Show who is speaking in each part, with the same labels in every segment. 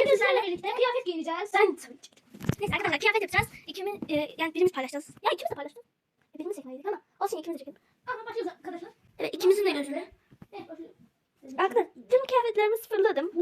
Speaker 1: Bugün sizlerle birlikte kıyafet giyineceğiz. Ben tabii ki. Neyse arkadaşlar kıyafet yapacağız. İkimiz, e, yani birimiz paylaşacağız. Ya ikimiz de paylaştık. E, birimiz çekmeliydik ama olsun ikimiz de çekelim.
Speaker 2: Tamam başlıyoruz arkadaşlar.
Speaker 1: Evet ikimizin de gözüne.
Speaker 2: Evet başlıyoruz.
Speaker 1: Arkadaşlar tüm kıyafetlerimi sıfırladım.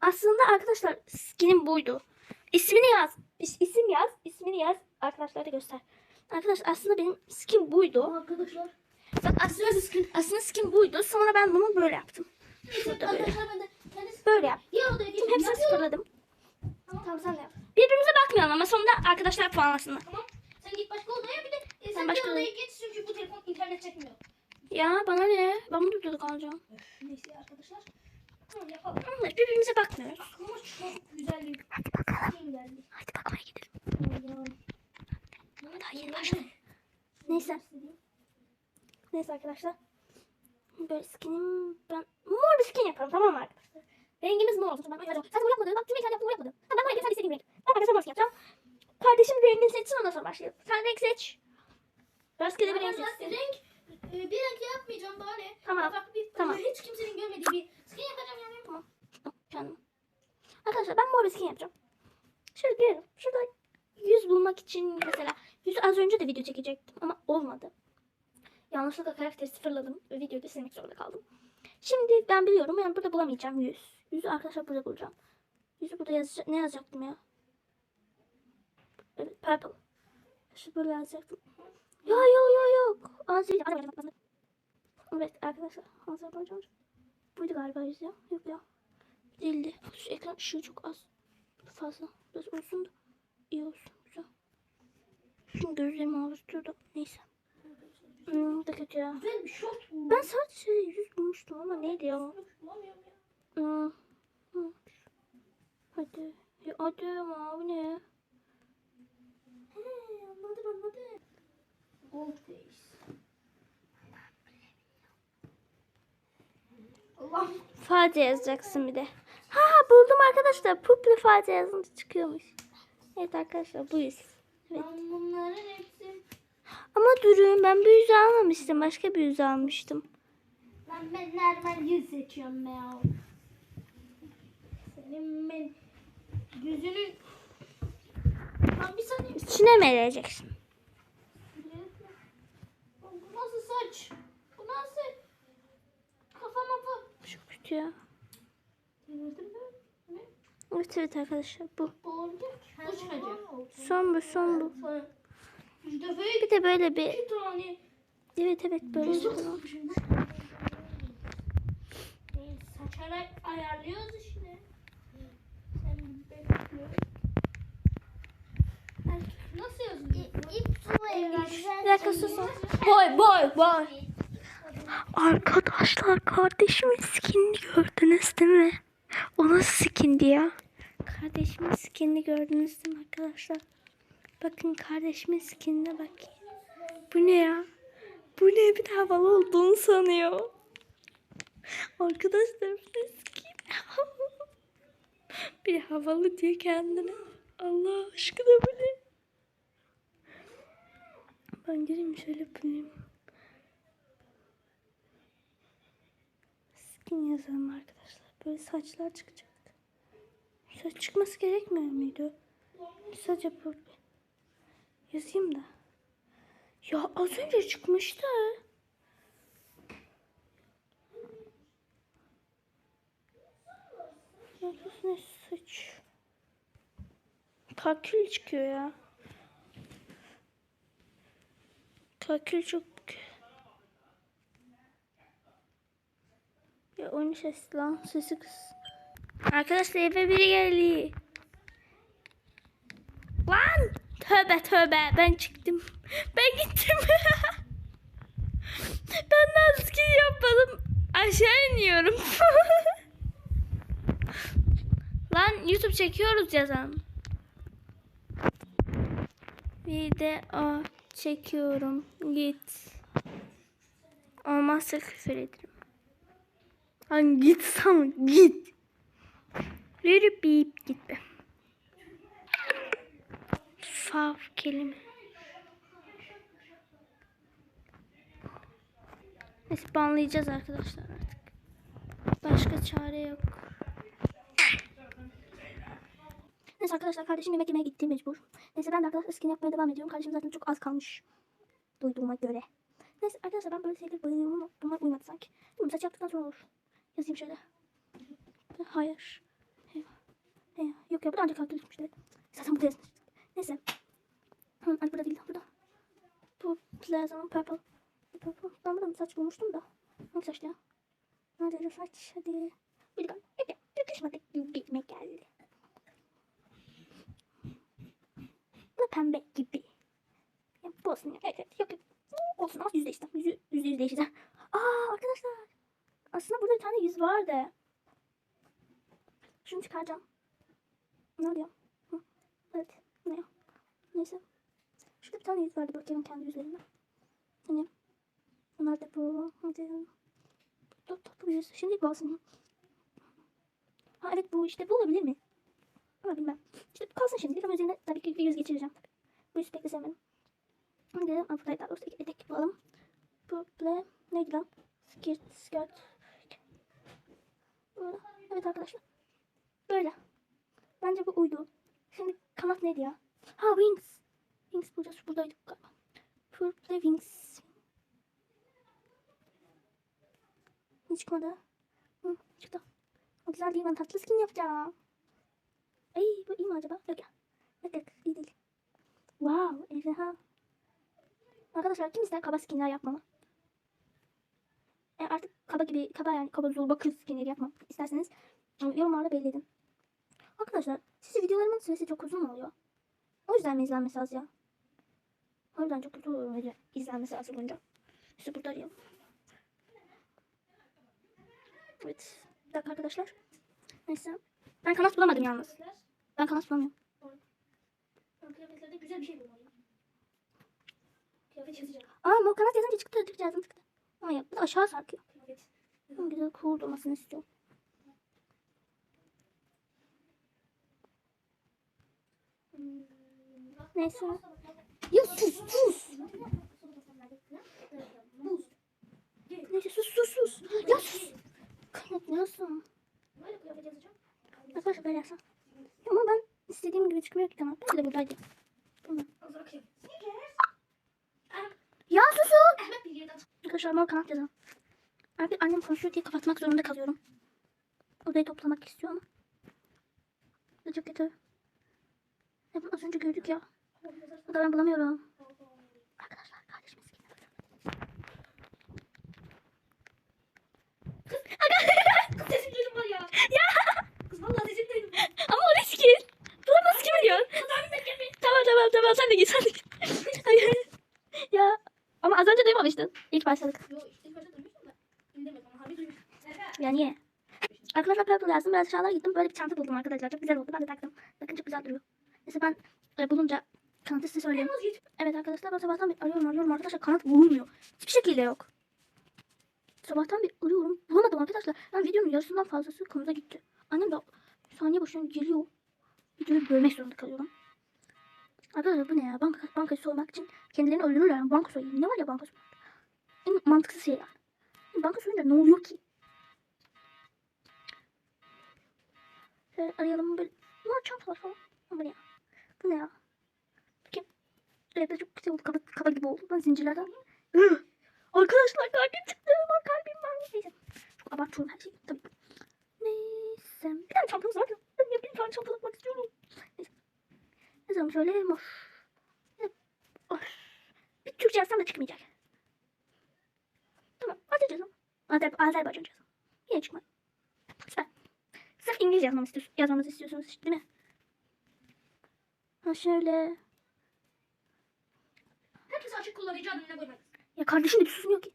Speaker 1: Aslında arkadaşlar skinim buydu. İsmini yaz. İs- isim yaz. ismini yaz. Arkadaşlara göster. Arkadaşlar aslında benim skin buydu.
Speaker 2: Arkadaşlar.
Speaker 1: Bak aslında skin, aslında skin buydu. Sonra ben bunu böyle yaptım. Şurada böyle.
Speaker 2: Arkadaşlar ben de kendisi.
Speaker 1: Böyle yaptım.
Speaker 2: Ya odaya
Speaker 1: Tüm
Speaker 2: geçelim.
Speaker 1: hepsini sıfırladım.
Speaker 2: Tamam.
Speaker 1: Tamam sen de yap. Birbirimize bakmayalım arkadaşlar puanlasınlar.
Speaker 2: Tamam. Sen git başka odaya bir de e, sen
Speaker 1: başka
Speaker 2: bir odaya geç çünkü bu telefon internet çekmiyor.
Speaker 1: Ya bana ne? Ben bunu durdurduk alacağım.
Speaker 2: Neyse arkadaşlar. Tamam yapalım.
Speaker 1: Ama birbirimize bakmıyoruz.
Speaker 2: Ama çok güzel bir film geldi.
Speaker 1: Hadi bakmaya gidelim.
Speaker 2: Aman.
Speaker 1: Daha yeni başladı. Neyse. Neyse arkadaşlar. Böyle skinim ben mor bir skin yaparım tamam mı arkadaşlar? Rengimiz mor olsun. Ben mor yapmadım. Sen mor yapmadın. Bak cümle yaptın mor yapmadın. Tamam ben mor yapayım sen istediğin renk. Ben arkadaşlar mor skin yapacağım. Kardeşim rengini seçsin ondan sonra başlayalım. Sen renk seç. Rastgele bir renk seçsin.
Speaker 2: renk e, bir renk yapmayacağım ne?
Speaker 1: Tamam.
Speaker 2: Farklı bir
Speaker 1: Tamam.
Speaker 2: hiç kimsenin görmediği bir skin yapacağım yani.
Speaker 1: Tamam. Canım. Arkadaşlar ben mor bir skin yapacağım. Şöyle girelim. Şurada yüz bulmak için mesela yüz az önce de video çekecektim ama olmadı. Yanlışlıkla karakteri sıfırladım ve videoyu da silmek zorunda kaldım. Şimdi ben biliyorum yani burada bulamayacağım yüz. Yüzü arkadaşlar burada bulacağım. Yüzü burada yazacak. Ne yazacaktım ya? Evet purple. Şu böyle yazacaktım. Ya yok yok yok. Azerbaycan. Evet arkadaşlar. Azerbaycan. Buydu galiba yüz ya. Yok ya. Değildi. Şu ekran ışığı çok az. Fazla. Biraz olsun da iyi olsun. Güzel. Şimdi gözlerimi ağrıtıyor da. Neyse. Hmm, da kötü ya. Ben sadece yüz bulmuştum ama neydi ya? Hmm. hmm. Hadi. Ya hadi bu ne?
Speaker 2: Anladım anladım. Gold face. Allah.
Speaker 1: Fade yazacaksın bir de. Ha buldum arkadaşlar. Pupli fade yazınca çıkıyormuş. Evet arkadaşlar bu yüz. Evet.
Speaker 2: Ben bunların hepsi.
Speaker 1: Ama durun ben bir yüz almamıştım. Başka bir yüz almıştım.
Speaker 2: Ben, ben normal yüz seçiyorum ya. Senin ben yüzünün...
Speaker 1: İçine mi ereceksin?
Speaker 2: Bu nasıl saç? Bu nasıl? Kafa mafa.
Speaker 1: Çok kötü ya. Evet evet arkadaşlar bu.
Speaker 2: Bu. Bu çıkacak.
Speaker 1: Son bu son bu. Bir de böyle bir evet evet böyle şey
Speaker 2: Saçarak ayarlıyoruz işte. Sen bekle. Nasıl yazılıyor?
Speaker 1: Bir dakika susun. Boy boy boy. Arkadaşlar kardeşimin skinini gördünüz değil mi? O nasıl skindi ya? Kardeşimin skinini gördünüz değil mi arkadaşlar? Bakın kardeşimin skinine bak. Bu ne ya? Bu ne bir de havalı olduğunu sanıyor. Arkadaşlar bu ne skin? bir havalı diyor kendine. Allah aşkına bu ne? Ben gireyim şöyle bulayım. Skin yazalım arkadaşlar. Böyle saçlar çıkacak. Saç çıkması gerekmiyor muydu? Sadece böyle. Yazayım da. Ya az önce çıkmıştı. Ne saç? Kalkül çıkıyor ya. Kalkül çok... Ya oyun sesi lan. Sesi kız. Arkadaşlar eve biri geldi. Lan! Tövbe tövbe ben çıktım. Ben gittim. ben daha skin yapmadım. Aşağı iniyorum. Lan YouTube çekiyoruz yazan. Video çekiyorum. Git. Olmazsa küfür ederim. Lan git sana git. Yürü bip git be. Fav kelime. Neyse banlayacağız arkadaşlar artık. Başka çare yok. Neyse arkadaşlar kardeşim yemek yemeye gitti mecbur. Neyse ben de arkadaşlar skin yapmaya devam ediyorum. Kardeşim zaten çok az kalmış. Duyduğuma göre. Neyse arkadaşlar ben böyle şeyleri bayılıyorum ama bunlar uymadı sanki. Değil mi? Saç yaptıktan sonra olur. Yazayım şöyle. Hayır. Eyvah. Yok ya bu da ancak kalktı düşmüştü. Zaten burada yazmış. Neyse. Hı, burada değil. Burada. Bu Plaza Purple. Purple. Ben burada saç bulmuştum da. Hangi saçtı ya? Nerede saç? Hadi. Bir dakika. Evet. Yakışmadık gibime geldi. Da pembe gibi. Ya bu olsun ya. Evet, evet. Yok yok. Olsun ama yüz değişti. Yüzü, yüzde yüz değişeceğim. Aa arkadaşlar. Aslında burada bir tane yüz vardı. Şunu çıkaracağım. Ne oluyor? Evet. Ne ya? Neyse. Şurada bir tane yüz vardı. Bakayım kendi yüzlerine. Hani. Bunlar da bu. Hadi. Tatlı yüz. Şimdi bu olsun. Ha evet bu işte bu olabilir mi? Ama bilmem. İşte kalsın şimdi. Ama üzerine tabii ki bir yüz geçireceğim. Bu yüzü pek de sevmedim. Aa, burayı daha doğrusu etek bulalım. Bu ble neydi lan? Skirt, skirt. Evet arkadaşlar. Böyle. Bence bu uydu. Şimdi kanat neydi ya? Ha wings. Wings bulacağız. Buradaydı galiba. Purple wings. Hiç çıkmadı. Hı, çıktı. O güzel değil. Ben tatlı skin yapacağım. Ay bu iyi mi acaba? Yok ya. Yok yok. iyi değil. Wow. Ejderha. Arkadaşlar kim ister kaba skinler yapmamı? E artık kaba gibi, kaba yani kaba zorba kız skinleri yapmam isterseniz yorumlarda belli edin. Arkadaşlar sizce videolarımın süresi çok uzun oluyor? O yüzden mi izlenmesi az ya? O yüzden çok kötü oluyor izlenmesi az olunca. İşte burada arayalım. Evet. Bir dakika arkadaşlar. Neyse. Ben kanat bulamadım yalnız. Ben kanat bulamıyorum.
Speaker 2: Kıyafetlerde güzel bir şey bulmalıyım. Kıyafet yazacağım.
Speaker 1: Aa mor kanat yazınca çıktı. Çıktı yazdım çıktı. Ama ya bu da aşağı sarkıyor. Ben güzel cool olmasını istiyorum.
Speaker 2: Hmm.
Speaker 1: Neyse. Ya sus sus. Neyse sus sus sus. Ya sus. Kanat yazsın.
Speaker 2: Böyle kıyafet yazacağım.
Speaker 1: Arkadaşlar böyle yazsın. Ama ben istediğim gibi çıkmıyor ki kanat. Ben de buradaydı.
Speaker 2: Kıyafet.
Speaker 1: Ya susun. Arkadaşlar mor kanat yazalım. Artık annem konuşuyor diye kapatmak zorunda kalıyorum. Odayı toplamak istiyor ama. Bu çok kötü. Ya bunu az önce gördük ya. O da ben bulamıyorum. Arkadaşlar kardeşimiz geliyor.
Speaker 2: Kız sesim duydum var ya.
Speaker 1: Ya
Speaker 2: Kız vallahi sesim duydum.
Speaker 1: ama o riskin. Bulamaz kim diyor? Tamam tamam tamam sen de git sen de git. Hayır. ya ama az önce duymamıştın. İlk başladık.
Speaker 2: Yo ilk başta duymuştum da. İndirmedim ama harbi duymuştum.
Speaker 1: Ya niye? Arkadaşlar purple yazdım. Biraz aşağılara gittim. Böyle bir çanta buldum arkadaşlar. Çok güzel oldu. Ben de taktım. Bakın çok güzel duruyor. Neyse ben e, bulunca kanatı size söyleyeyim. Evet arkadaşlar ben sabahtan beri arıyorum arıyorum arkadaşlar. Kanat bulunmuyor. Hiçbir şekilde yok. Sabahtan beri arıyorum. Bulamadım arkadaşlar. Ben videonun yarısından fazlası konuda gitti. Annem de saniye başına geliyor. Videoyu bölmek zorunda kalıyorum. Arkadaşlar bu ne ya? Banka, bankayı soymak için kendilerini öldürürler. Banka soyayım. Ne var ya banka soymak? En mantıksız şey yani. Banka soyunca ne oluyor ki? Şöyle arayalım böyle. Ne çantalar falan. Ama ya? Bu ne ya? Bakayım. Evde çok güzel oldu. Kaba, kaba gibi oldu. Ben zincirlerden. Arkadaşlar kalbim çıktı. Bak kalbim var. Neyse. Çok abartıyorum her şeyi. Tabii. Neyse. Bir tane çantamız var. Ben ya bir tane çanta almak istiyorum. Neyse. Ne zaman şöyle mor. Bir Türkçe yazsam da çıkmayacak. Azerbaycan yazalım. Azer Azerbaycan yazalım. Yine çıkmadı. Süper. Sırf İngilizce yazmamı istiyorsunuz, yazmamızı istiyorsunuz değil mi? Ha şöyle.
Speaker 2: Herkes açık kullanıcı adını koymak.
Speaker 1: Ya kardeşim de susmuyor ki.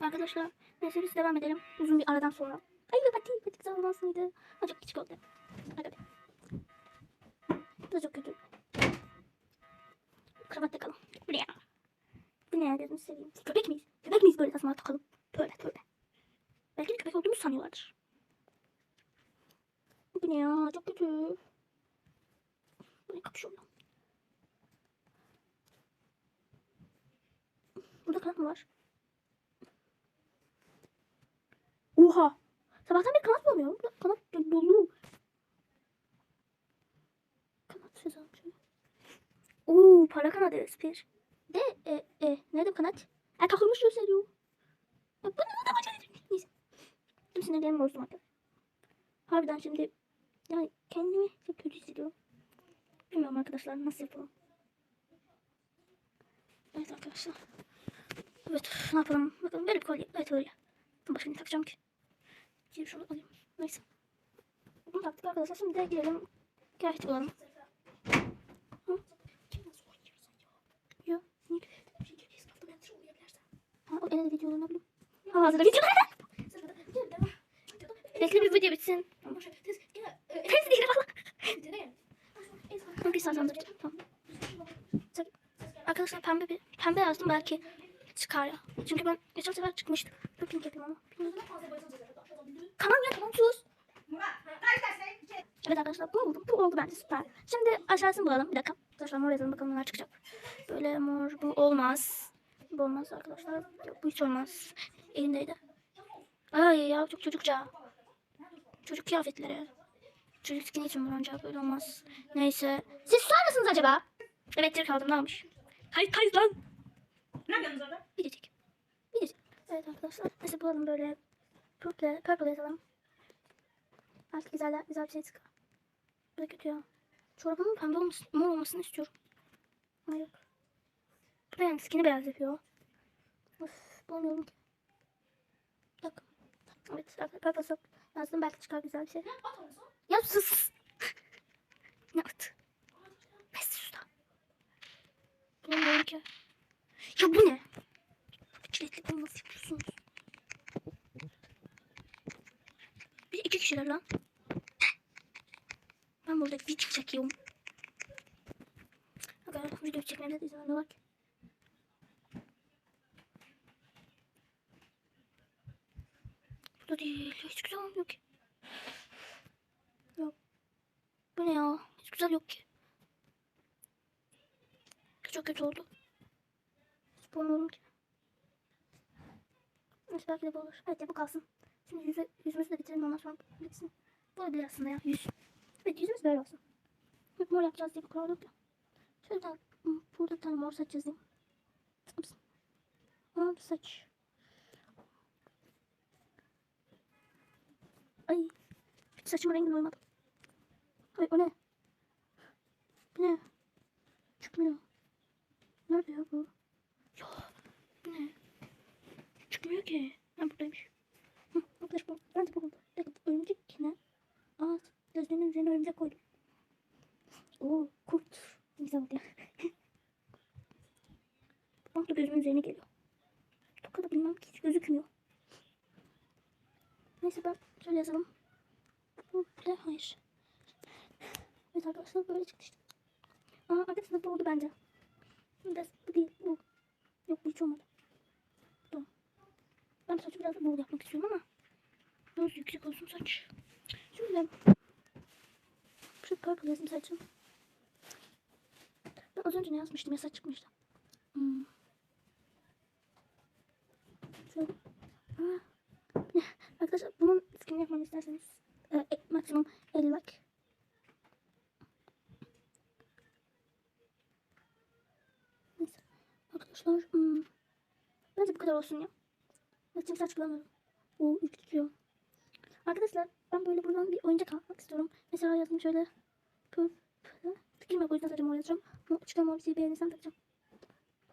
Speaker 1: Arkadaşlar neyse biz devam edelim. Uzun bir aradan sonra. Ay pati pati güzel olmaz mıydı? Çok küçük oldu. Hadi hadi. Bu da çok kötü. Kravat takalım. Bu ne ya? Bu ne dedim seveyim. Köpek miyiz? Köpek miyiz böyle tasmalar takalım? Tövbe tövbe. Belki de köpek olduğumuzu sanıyorlardır. Bu ne ya? Çok kötü. Bu ne kapışıyor lan? Burada kanat mı var? Oha. Sabahtan beri kanat bulamıyorum. Burada kanat dolu. para kanadı spir. De e, e, nerede kanat? E takılmış gösteriyor. Ya bu ne da acayip. Neyse. Tüm sinirlerim bozdu hatta. Harbiden şimdi yani kendimi çok kötü hissediyorum. Bilmiyorum arkadaşlar nasıl yapalım. Evet arkadaşlar. Evet ne yapalım? Bakalım böyle bir kolye. Evet öyle. Başka ne takacağım ki? Şimdi şunu alayım. Neyse. Bunu taktık arkadaşlar. Şimdi de girelim. Kıyafet bulalım. Hı? Yok. Niye Ha, o en. Ha hazırda video. Bekle bir video bitsin. Tez değil falan. Bir saat sonra. Tamam. Arkadaşlar pembe bir pembe yazdım belki çıkar ya. Çünkü ben geçen sefer çıkmıştı. Dur pink yapayım ama. Tamam ya tamam sus. Evet arkadaşlar bunu buldum. Bu oldu bence süper. Şimdi aşağısını bulalım. Bir dakika. Arkadaşlar mor yazalım bakalım neler çıkacak. Böyle mor bu olmaz. Bu olmaz arkadaşlar. Yok bu hiç olmaz. Elimdeydi. Ay ya çok çocukça. Çocuk kıyafetleri. Çocuk skin için bu ancak böyle olmaz. Neyse. Siz susar mısınız acaba? Evet direkt aldım ne almış? Kayıt kayıt lan.
Speaker 3: Ne yapıyorsunuz orada?
Speaker 1: Biricik. Biricik. Evet arkadaşlar. Neyse bulalım böyle. Purple, purple yazalım. Belki güzel, güzel bir şey çıkar. Bu da kötü ya. Çorabımın pembe olmasın, mor olmasını istiyorum. Ama yok. Yani skin'i beyaz yapıyor. Of bulamıyorum ki. Dakika. Evet arkadaşlar sok yazdım belki çıkar güzel bir şey. Ya sus. ne at? Pes sus da. Bulamıyorum ki. Ya bu ne? Çilekli bunu nasıl yapıyorsunuz? Bir iki kişiler lan. Ben burada video çekiyorum. Aga video çekmemde de izin ki. Da değil. Hiç güzel olmuyor ki. Yok. Bu ne ya? Hiç güzel yok ki. Çok kötü oldu. Hiç bulmuyorum ki. Neyse belki de bu olur. Evet ya bu kalsın. Şimdi yüzü, yüzümüzü de bitirelim ondan sonra bitsin. Bu olabilir aslında ya yüz. Evet yüzümüz böyle olsun. Mor yapacağız diye bu kadar yok ya. Şöyle bir hmm, burada bir tane mor saç yazayım. Mor saç. Ay. Hiç saçımın rengine uymadı. Ay o ne? Bu ne? Çıkmıyor. Nerede ya bu? Ya bu ne? Çıkmıyor ki. Ha buradaymış. Hı, arkadaş bu. Ben de bu oldu. Bir dakika örümcek ne? Aa gözlüğümün üzerine örümcek koydum. Oo kurt. Güzel bak ya. Bak da gözümün üzerine geliyor. Toka da bilmem ki hiç gözükmüyor. Neyse ben şöyle yazalım. Ne? Hayır. Evet arkadaşlar böyle çıktı işte. Aa arkadaşlar bu oldu bence. Da, bu değil bu. Yok bu hiç olmadı. Tamam. Ben saçı biraz da bol yapmak istiyorum ama biraz yüksek olsun saç. Şöyle şu purple yazım saçım. Ben az önce ne yazmıştım ya saç çıkmıştı. Hmm. Şöyle. Aa. Arkadaşlar bunun skin yapmamı isterseniz e, e, maksimum 50 like. Neyse. Arkadaşlar hmm. bence bu kadar olsun ya. Bakayım saç bulamıyorum. O ilk tutuyor. Arkadaşlar ben böyle buradan bir oyuncak almak istiyorum. Mesela yazdım şöyle. Pırpı. Tıkayım o yüzden sadece mor yazacağım. Çıkan mor bir şey beğenirsem takacağım.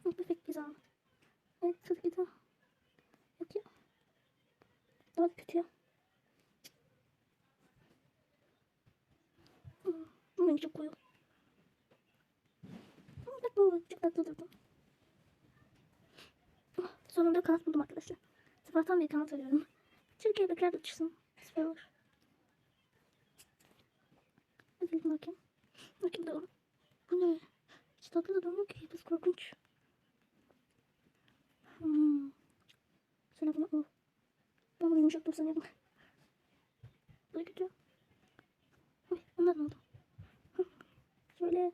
Speaker 1: Perfect güzel. Evet çok güzel. Ya. Hmm, Bu rengi çok Bak tatlı durdu. Sonunda kanat buldum arkadaşlar. Sabahtan beri kanat arıyorum. Türkiye bekler uçsun. Süper olur. Gidin bakayım. Bakayım doğru. Bu ne? Hiç tatlı da durmuyor ki. Biraz korkunç. Hmm. Sonra bunu oh. Ben bunu yumuşak dur sanıyordum. Bu da kötü. Ay, onlar ne oldu? Şöyle.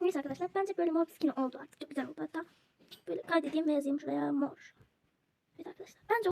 Speaker 1: Neyse arkadaşlar bence böyle mor skin oldu artık. Çok güzel oldu hatta. Böyle kaydedeyim ve yazayım şuraya mor. Evet arkadaşlar. Bence